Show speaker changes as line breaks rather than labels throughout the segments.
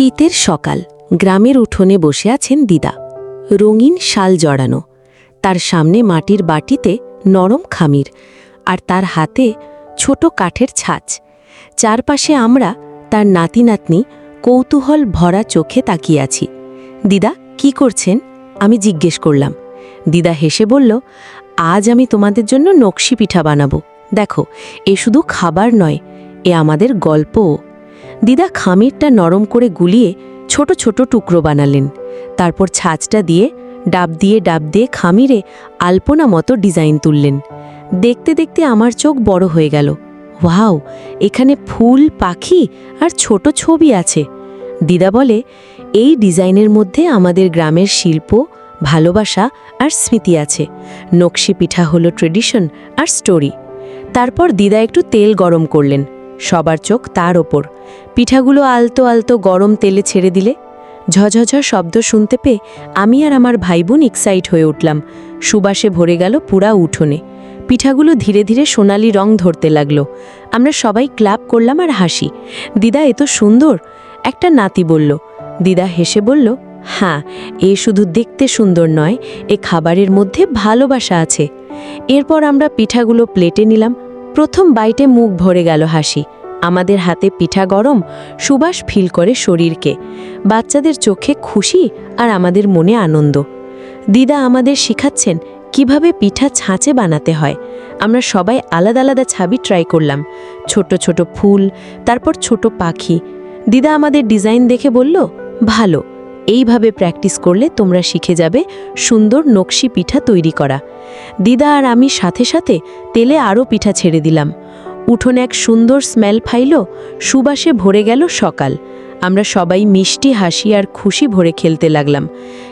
শীতের সকাল, গ্রামের উঠোনে বসে আছেন দিদা। রঙিন শাল জড়ানো। তার সামনে মাটির বাটিতে নরম খামির আর তার হাতে ছোট কাঠের ছাঁচ। চারপাশে আমরা তার নাতি নাতনি কৌতূহল ভরা চোখে তাকিয়ে আছি। দিদা, কি করছেন? আমি জিজ্ঞেস করলাম। দিদা হেসে বলল, আজ আমি তোমাদের জন্য নকশি পিঠা বানাবো। দেখো, এ শুধু খাবার নয়, এ আমাদের গল্পও। দিদা খামিরটা নরম করে গুলিয়ে ছোট ছোট টুকরো বানালেন। তারপর ছাঁচটা দিয়ে, ডাব দিয়ে ডাব দিয়ে খামিরে আলপনা মতো ডিজাইন তুললেন। দেখতে দেখতে আমার চোখ বড় হয়ে গেল। ওয়াও, এখানে ফুল, পাখি আর ছোট ছবি আছে। দিদা বলে, এই ডিজাইনের মধ্যে আমাদের গ্রামের শিল্প, ভালোবাসা আর স্মৃতি আছে। নকশি পিঠা হলো ট্রেডিশন আর স্টোরি। তারপর দিদা একটু তেল গরম করলেন। সবার চোখ তার ওপর। পিঠাগুলো আলতো আলতো গরম তেলে ছেড়ে দিলে। ঝঝঝ শব্দ শুনতে পেয়ে আমি আর আমার ভাইবোন এক্সাইট হয়ে উঠলাম। সুবাসে ভরে গেল পুরা উঠোনে। পিঠাগুলো ধীরে ধীরে সোনালি রং ধরতে লাগল। আমরা সবাই ক্লাপ করলাম আর হাসি। দিদা এ তো সুন্দর, একটা নাতি বলল। দিদা হেসে বলল হ্যাঁ এ শুধু দেখতে সুন্দর নয়, এ খাবারের মধ্যে ভালোবাসা আছে। এরপর আমরা পিঠাগুলো প্লেটে নিলাম। প্রথম বাইটে মুখ ভরে গেল হাসি। আমাদের হাতে পিঠা গরম, সুবাস ফিল করে শরীরকে। বাচ্চাদের চোখে খুশি আর আমাদের মনে আনন্দ। দিদা আমাদের শিখাচ্ছেন কীভাবে পিঠা ছাঁচে বানাতে হয়। আমরা সবাই আলাদা আলাদা ছাবি ট্রাই করলাম। ছোট ছোট ফুল, তারপর ছোট পাখি। দিদা আমাদের ডিজাইন দেখে বলল, ভালো। এইভাবে প্র্যাকটিস করলে তোমরা শিখে যাবে সুন্দর নকশি পিঠা তৈরি করা। দিদা আর আমি সাথে সাথে তেলে আরও পিঠা ছেড়ে দিলাম। উঠোন এক সুন্দর স্মেল ফাইল, সুবাসে ভরে গেল সকাল। আমরা সবাই মিষ্টি, হাসি আর খুশি ভরে খেলতে লাগলাম।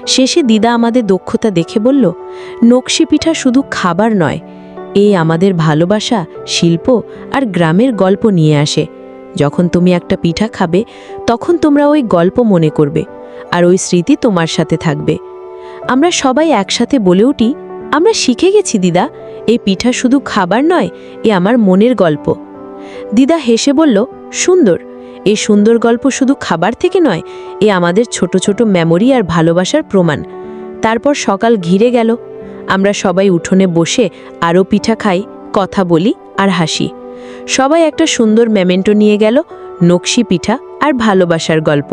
শেষে দিদা আমাদের দক্ষতা দেখে বলল, নকশি পিঠা শুধু খাবার নয়, এ আমাদের ভালোবাসা, শিল্প আর গ্রামের গল্প নিয়ে আসে। যখন তুমি একটা পিঠা খাবে, তখন তোমরা ওই গল্প মনে করবে আর ওই স্মৃতি তোমার সাথে থাকবে। আমরা সবাই একসাথে বলে উঠি, আমরা শিখে গেছি, দিদা। এই পিঠা শুধু খাবার নয়, এ আমার মনের গল্প। দিদা হেসে বলল, সুন্দর। এই সুন্দর গল্প শুধু খাবার থেকে নয়, এ আমাদের ছোট ছোট মেমোরি আর ভালোবাসার প্রমাণ। তারপর সকাল ঘিরে গেল। আমরা সবাই উঠোনে বসে আরও পিঠা খাই, কথা বলি আর হাসি। সবাই একটা সুন্দর মেমেন্টো নিয়ে গেল নকশি পিঠা আর ভালোবাসার গল্প।